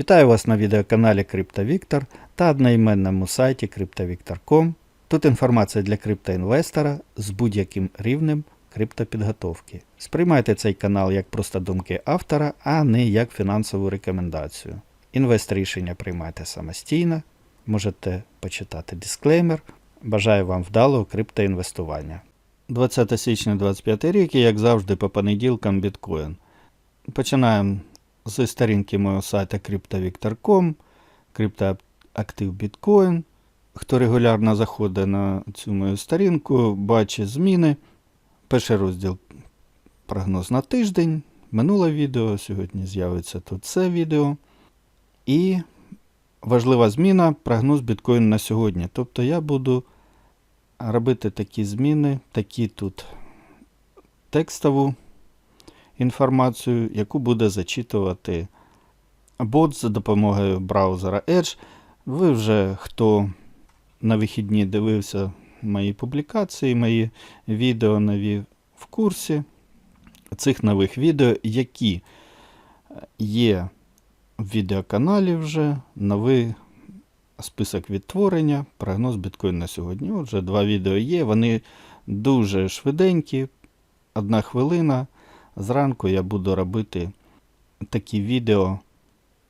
Вітаю вас на відеоканалі CryptoVictor та одноіменному сайті CryptoVictor.com. Тут інформація для криптоінвестора з будь-яким рівнем криптопідготовки. Сприймайте цей канал як просто думки автора, а не як фінансову рекомендацію. Інвест рішення приймайте самостійно, можете почитати дисклеймер. Бажаю вам вдалого криптоінвестування. 20 січня 25 рік і як завжди по понеділкам біткоін. Починаємо зі сторінки мого сайту CryptoVictor.com, криптоактив біткоін. Хто регулярно заходить на цю мою сторінку, бачить зміни. Перший розділ прогноз на тиждень. Минуле відео. Сьогодні з'явиться тут це відео. І важлива зміна прогноз біткоін на сьогодні. Тобто я буду робити такі зміни, такі тут текстову інформацію, яку буде зачитувати бот за допомогою браузера Edge. Ви вже хто на вихідні дивився мої публікації, мої відео нові в курсі цих нових відео, які є в відеоканалі вже новий список відтворення, прогноз біткоін на сьогодні. Отже, два відео є. Вони дуже швиденькі, одна хвилина. Зранку я буду робити такі відео.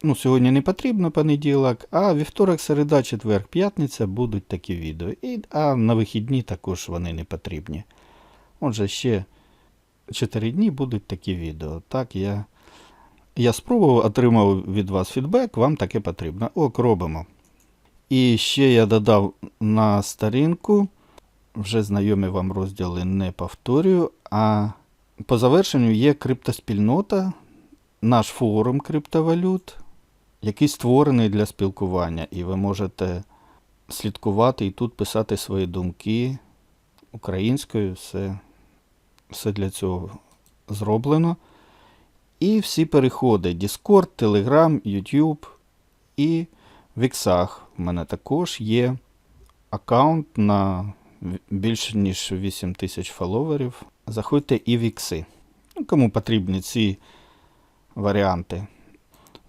Ну, сьогодні не потрібно понеділок, а вівторок, середа, четвер, п'ятниця будуть такі відео. І, а на вихідні також вони не потрібні. Отже, ще 4 дні будуть такі відео. Так, я, я спробував, отримав від вас фідбек, вам таке потрібно. Ок, робимо. І ще я додав на сторінку, вже знайомі вам розділи не повторюю, а по завершенню є криптоспільнота, наш форум криптовалют, який створений для спілкування. І ви можете слідкувати і тут писати свої думки українською. Все, все для цього зроблено. І всі переходи: Discord, Telegram, YouTube і в Іксах. У мене також є аккаунт на більше ніж 8 тисяч фоловерів. Заходьте і в ікси. Ну, кому потрібні ці варіанти.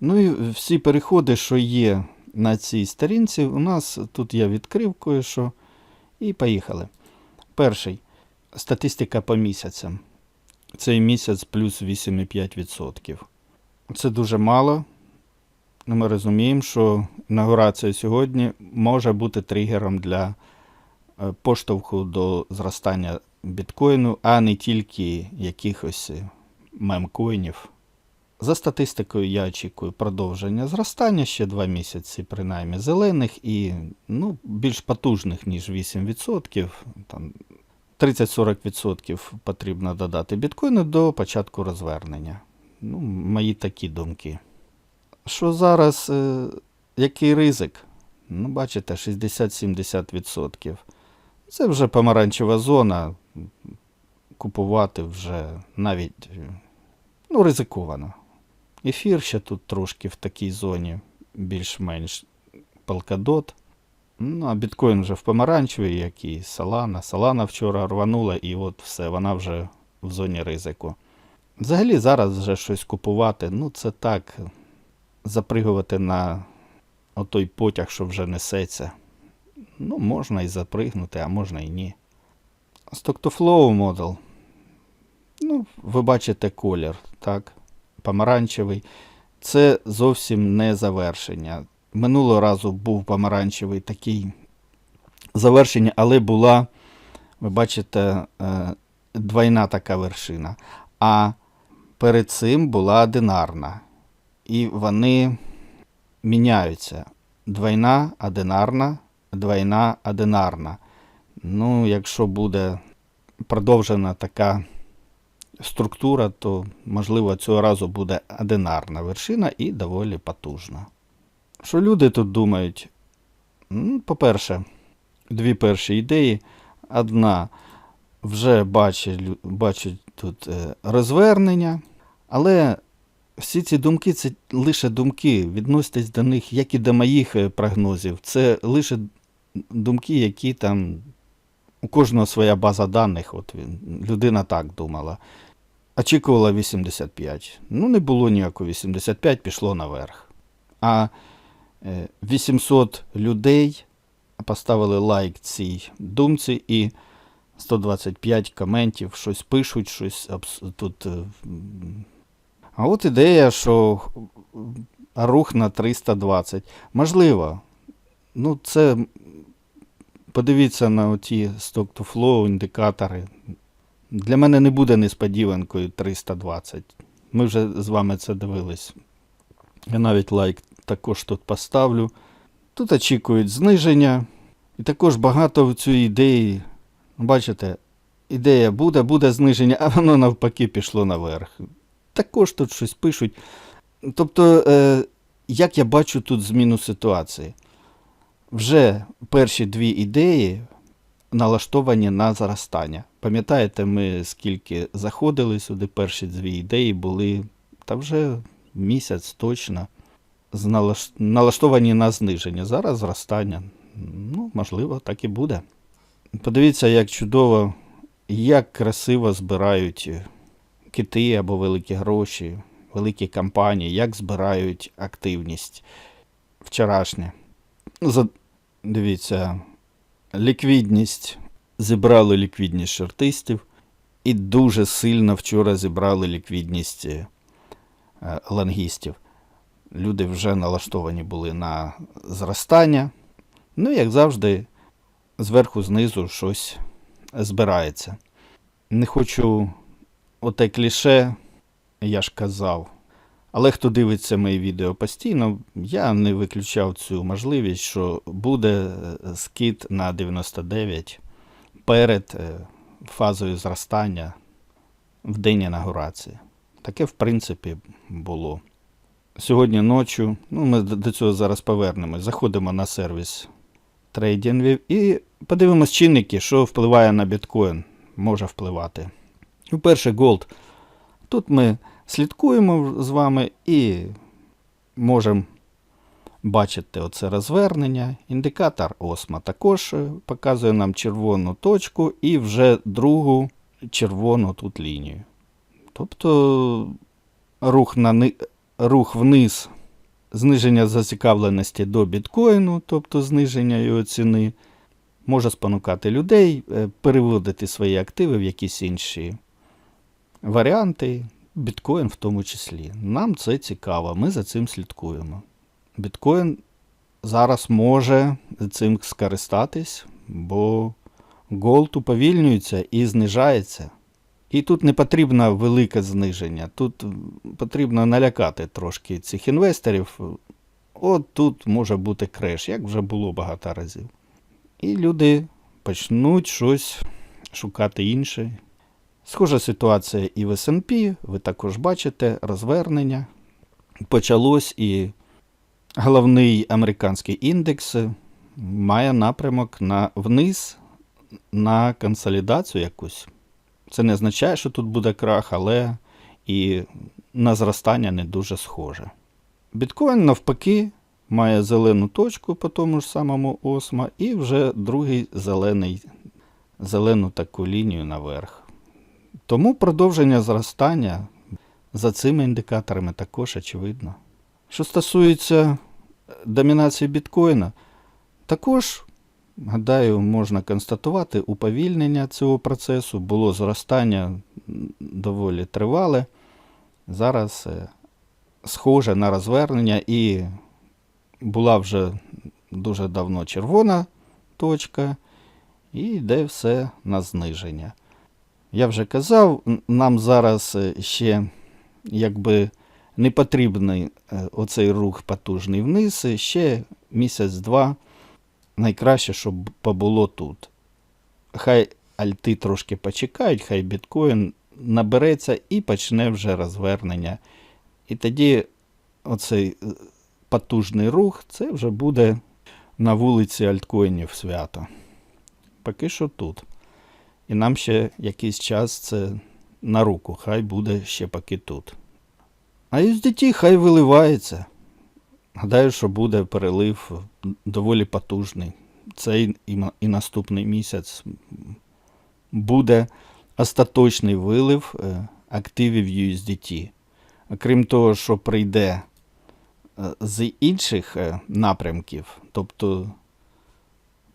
Ну і всі переходи, що є на цій сторінці, у нас тут я відкрив кое-що. І поїхали. Перший. Статистика по місяцям. Цей місяць плюс 8,5%. Це дуже мало. Ну, Ми розуміємо, що інаугурація сьогодні може бути тригером для е, поштовху до зростання біткоїну, а не тільки якихось мемкоїнів. За статистикою я очікую продовження зростання ще два місяці, принаймні зелених і ну, більш потужних, ніж 8%. Там 30-40% потрібно додати біткоїну до початку розвернення. Ну, Мої такі думки. Що зараз, е, який ризик? Ну, бачите, 60-70%. Це вже помаранчева зона. Купувати вже навіть ну, ризиковано. Ефір ще тут трошки в такій зоні більш-менш Polkadot. Ну, а біткоін вже в помаранчевій, як і Solana. Solana вчора рванула, і от все, вона вже в зоні ризику. Взагалі зараз вже щось купувати, ну це так, запригувати на отой потяг, що вже несеться. Ну, можна і запригнути, а можна і ні. Stock-to-flow модел. Ну, ви бачите колір, так? Помаранчевий. Це зовсім не завершення. Минулого разу був помаранчевий такий завершення, але була, ви бачите, е, двойна така вершина. А перед цим була одинарна. І вони міняються. Двойна, одинарна, двойна, одинарна. Ну, якщо буде продовжена така структура, то, можливо, цього разу буде одинарна вершина і доволі потужна. Що люди тут думають? По-перше, дві перші ідеї. Одна вже бачать, лю- бачать тут е, розвернення, але всі ці думки це лише думки. Відноситесь до них, як і до моїх е, прогнозів. Це лише думки, які там у кожного своя база даних. От він, людина так думала. Очікувала 85. Ну, не було ніякого 85, пішло наверх. а е, 800 людей поставили лайк цій думці і 125 коментів, щось пишуть, щось тут. е. А от ідея, що рух на 320. Можливо. Ну, це подивіться на оті stock-to-flow індикатори. Для мене не буде несподіванкою 320. Ми вже з вами це дивились. Я навіть лайк також тут поставлю. Тут очікують зниження. І також багато в цю ідеї. Бачите, ідея буде, буде зниження, а воно навпаки пішло наверх. Також тут щось пишуть. Тобто, е, як я бачу тут зміну ситуації? Вже перші дві ідеї налаштовані на зростання. Пам'ятаєте, ми скільки заходили сюди, перші дві ідеї були, та вже місяць точно, налаштовані на зниження. Зараз зростання. Ну, можливо, так і буде. Подивіться, як чудово, як красиво збирають кити або великі гроші, великі компанії, як збирають активність вчорашня. За... Дивіться, ліквідність. Зібрали ліквідність шортистів і дуже сильно вчора зібрали ліквідність е, е. Люди вже налаштовані були на зростання. Ну, як завжди, зверху знизу щось збирається. Не хочу оте кліше, я ж казав. Але хто дивиться мої відео постійно, я не виключав цю можливість, що буде е, скид на 99 перед е, фазою зростання в день інаугурації. Таке, в принципі, було. Сьогодні ночі, ну ми до цього зараз повернемось, заходимо на сервіс трейдингів і подивимось чинники, що впливає на біткоін, може впливати. По-перше, Gold. Тут ми слідкуємо з вами і можемо бачити оце розвернення. Індикатор осма також е, показує нам червону точку і вже другу червону тут лінію. Тобто рух, на, рух вниз, зниження зацікавленості до біткоїну, тобто зниження його ціни, може спонукати людей е, переводити свої активи в якісь інші варіанти, біткоін в тому числі. Нам це цікаво, ми за цим слідкуємо. Біткоін зараз може цим скористатись, бо голд уповільнюється і знижається. І тут не потрібно велике зниження. Тут потрібно налякати трошки цих інвесторів. От тут може бути креш, як вже було багато разів. І люди почнуть щось шукати інше. Схожа ситуація і в S&P, ви також бачите розвернення. Почалось і головний американський індекс має напрямок на вниз на консолідацію якусь. Це не означає, що тут буде крах, але і на зростання не дуже схоже. Біткоін, навпаки, має зелену точку по тому ж самому осма, і вже другий зелений, зелену таку лінію наверх. Тому продовження зростання за цими індикаторами також очевидно. Що стосується домінації біткоїна, також, гадаю, можна констатувати уповільнення цього процесу. Було зростання доволі тривале. Зараз е, схоже на розвернення і була вже дуже давно червона точка, і йде все на зниження. Я вже казав, нам зараз е, ще якби не потрібний е, оцей рух потужний вниз, е, ще місяць-два. Найкраще, щоб побуло тут. Хай альти трошки почекають, хай біткоін набереться і почне вже розвернення. І тоді оцей потужний рух це вже буде на вулиці альткоїнів свято. Поки що тут. І нам ще якийсь час це на руку, хай буде ще поки тут. А USDT хай виливається. Гадаю, що буде перелив доволі потужний. Цей і, наступний місяць буде остаточний вилив е, активів USDT. Крім того, що прийде е, з інших е, напрямків, тобто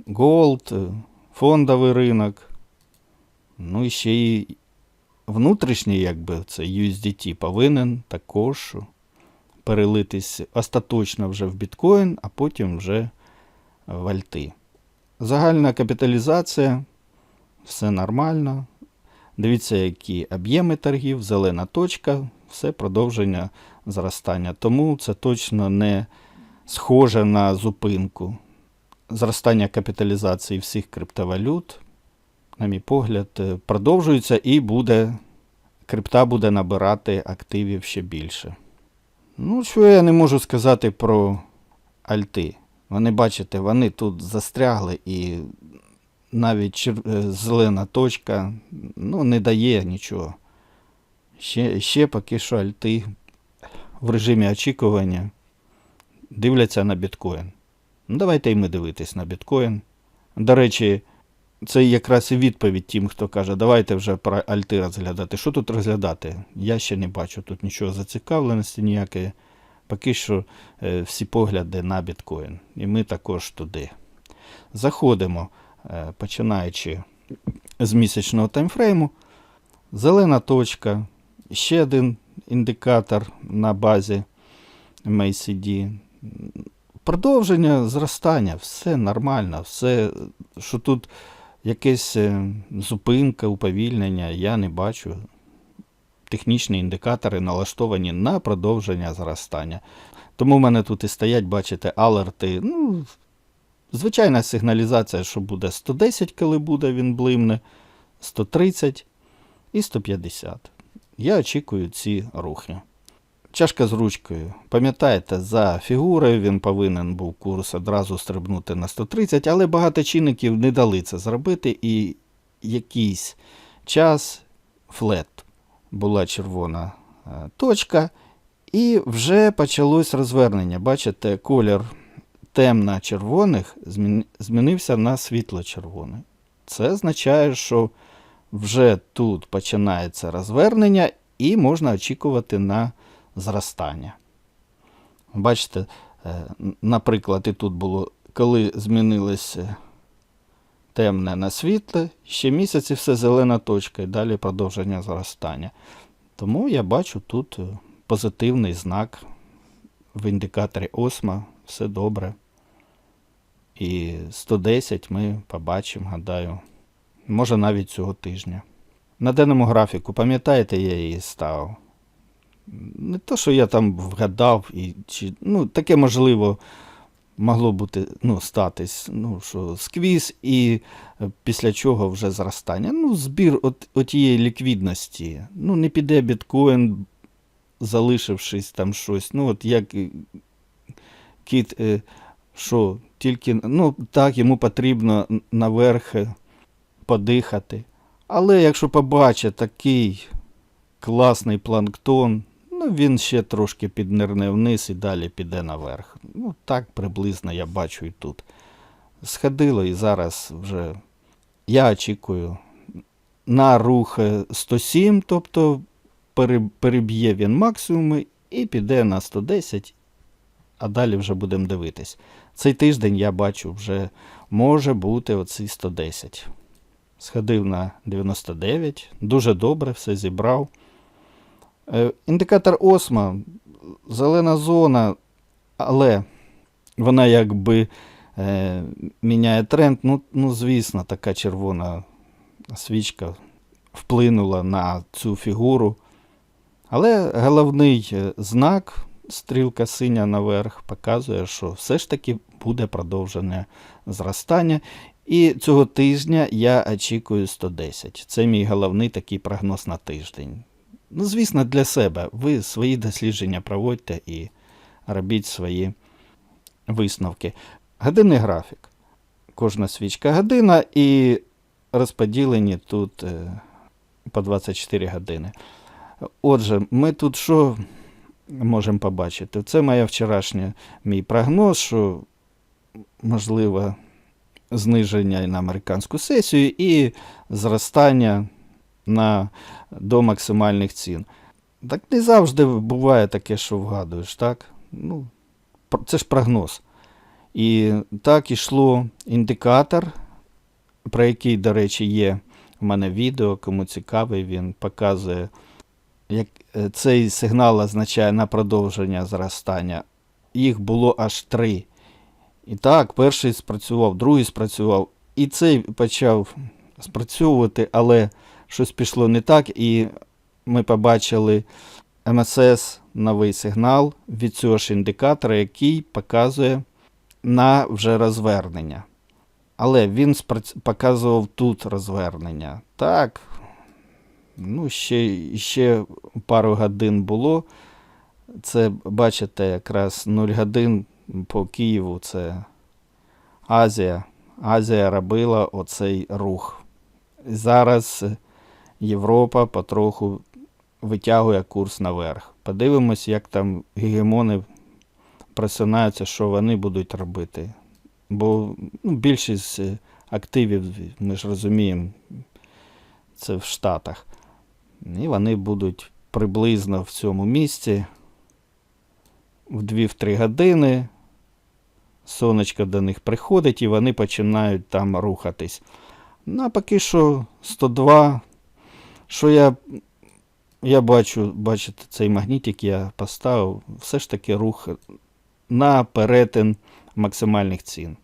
Gold, фондовий ринок, ну і ще й внутрішній, якби це USDT, повинен також перелитись остаточно вже в біткоін, а потім вже в альти. Загальна капіталізація, все нормально. Дивіться, які об'єми торгів, зелена точка, все продовження зростання. Тому це точно не схоже на зупинку. Зростання капіталізації всіх криптовалют, на мій погляд, е, продовжується і буде, крипта буде набирати активів ще більше. Ну, що я не можу сказати про альти. Вони, бачите, вони тут застрягли і навіть чер- е, зелена точка ну, не дає нічого. Ще, ще поки що альти в режимі очікування дивляться на біткоін. Ну, давайте і ми дивитись на біткоін. До речі, це якраз і відповідь тим, хто каже, давайте вже про альти розглядати. Що тут розглядати? Я ще не бачу тут нічого зацікавленості ніякої. Поки що е, всі погляди на біткоін. І ми також туди. Заходимо, е, починаючи з місячного таймфрейму. Зелена точка, ще один індикатор на базі MACD. Продовження зростання, все нормально, все, що тут якась е, зупинка, уповільнення, я не бачу. Технічні індикатори налаштовані на продовження зростання. Тому в мене тут і стоять, бачите, алерти. Ну, звичайна сигналізація, що буде 110, коли буде він блимне, 130 і 150. Я очікую ці рухи. Чашка з ручкою. Пам'ятаєте, за фігурою він повинен був курс одразу стрибнути на 130, але багато чинників не дали це зробити, і якийсь час флет була червона е, точка, і вже почалось розвернення. Бачите, колір темно-червоних змінився на світло-червоний. Це означає, що вже тут починається розвернення, і можна очікувати на зростання. Бачите, е, наприклад, і тут було, коли змінилося темне на світле, ще і все зелена точка, і далі продовження зростання. Тому я бачу тут е, позитивний знак в індикаторі осма, все добре. І 110 ми побачимо, гадаю, може навіть цього тижня. На денному графіку, пам'ятаєте, я її ставив. Не то, що я там вгадав, і, чи, ну, таке можливо могло бути, ну, статись, ну, що сквіз, і е, після чого вже зростання. Ну, збір от, отієї ліквідності. Ну, не піде біткоін, залишившись там щось. Ну, от як кіт, е, що тільки, ну, так, йому потрібно наверх е, подихати. Але якщо побачить такий класний планктон, ну він ще трошки піднирне вниз і далі піде наверх. Ну, так приблизно я бачу і тут. Сходило і зараз вже я очікую на рух е, 107, тобто переб'є він максимуми і піде на 110, а далі вже будемо дивитись. Цей тиждень я бачу вже може бути оцей 110. Сходив на 99, дуже добре, все зібрав. Е, Індикатор осма, зелена зона, але вона якби е, міняє тренд. Ну, ну, звісно, така червона свічка вплинула на цю фігуру. Але головний е, знак, стрілка синя наверх, показує, що все ж таки буде продовжене зростання. І цього тижня я очікую 110. Це мій головний такий прогноз на тиждень. Ну, звісно, для себе. Ви свої дослідження проводьте і робіть свої висновки. Годинний графік. Кожна свічка година і розподілені тут е, по 24 години. Отже, ми тут що можемо побачити? Це моя вчорашня мій прогноз, що можливо зниження на американську сесію і зростання на, до максимальних цін. Так не завжди буває таке, що вгадуєш, так? Ну, це ж прогноз. І так ішло індикатор, про який, до речі, є в мене відео, кому цікавий, він показує, як е, цей сигнал означає на продовження зростання. Їх було аж три. І так, перший спрацював, другий спрацював, і цей почав спрацьовувати, але щось пішло не так, і ми побачили МСС новий сигнал від цього ж індикатора, який показує на вже розвернення. Але він показував тут розвернення. Так, ну, ще, ще пару годин було. Це, бачите, якраз 0 годин по Києву це Азія. Азія робила оцей рух. Зараз Європа потроху витягує курс наверх. Подивимось, як там гегемони просинаються, що вони будуть робити. Бо ну, більшість е, активів, ми ж розуміємо, це в Штатах. І вони будуть приблизно в цьому місці в 2-3 години. Сонечко до них приходить і вони починають там рухатись. Ну, а поки що 102. Що я, я бачу, бачите, цей магнітик я поставив, все ж таки рух на перетин максимальних цін.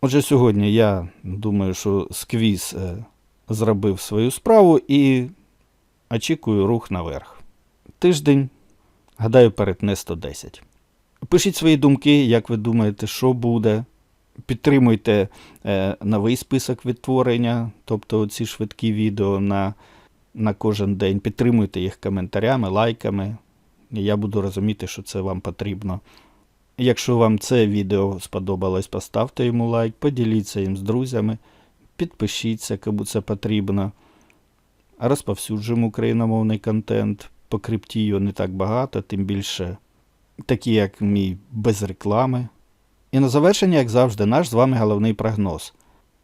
Отже, сьогодні я думаю, що сквіз е, зробив свою справу і очікую рух наверх. Тиждень, гадаю, перетне 110. Пишіть свої думки, як ви думаєте, що буде. Підтримуйте е, новий список відтворення, тобто ці швидкі відео на, на кожен день. Підтримуйте їх коментарями, лайками. Я буду розуміти, що це вам потрібно. Якщо вам це відео сподобалось, поставте йому лайк, поділіться їм з друзями, підпишіться, кому це потрібно. Розповсюджуємо україномовний контент. По крипті його не так багато, тим більше такі, як мій, без реклами. І на завершення, як завжди, наш з вами головний прогноз,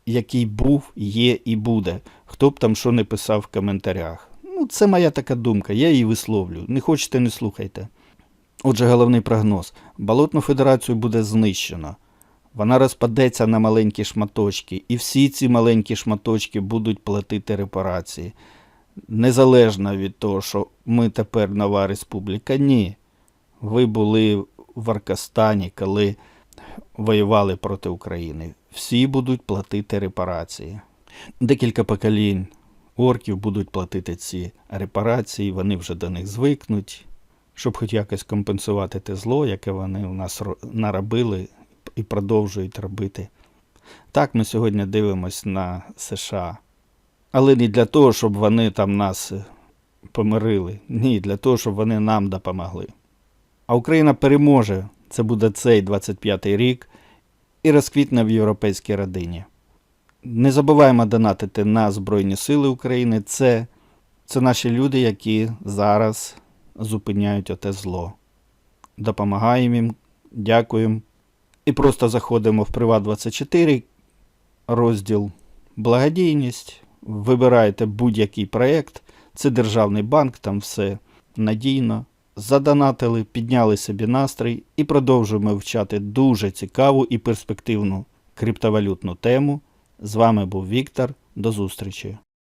який був, є і буде. Хто б там що не писав в коментарях. Ну, це моя така думка, я її висловлю. Не хочете, не слухайте. Отже, головний прогноз. Болотну федерацію буде знищено. Вона розпадеться на маленькі шматочки, і всі ці маленькі шматочки будуть платити репарації. Незалежно від того, що ми тепер нова республіка. Ні. Ви були в Аркастані, коли воювали проти України. Всі будуть платити репарації. Декілька поколінь орків будуть платити ці репарації, вони вже до них звикнуть, щоб хоч якось компенсувати те зло, яке вони у нас наробили і продовжують робити. Так, ми сьогодні дивимось на США. Але не для того, щоб вони там нас помирили. Ні, для того, щоб вони нам допомогли. А Україна переможе. Це буде цей 25-й рік і розквітне в європейській родині. Не забуваємо донатити на Збройні Сили України. Це, це наші люди, які зараз зупиняють оте зло. Допомагаємо їм, дякуємо. І просто заходимо в Приват24, розділ Благодійність. Вибираєте будь-який проєкт. Це державний банк, там все надійно. Задонатили, підняли собі настрій і продовжуємо вивчати дуже цікаву і перспективну криптовалютну тему. З вами був Віктор. До зустрічі!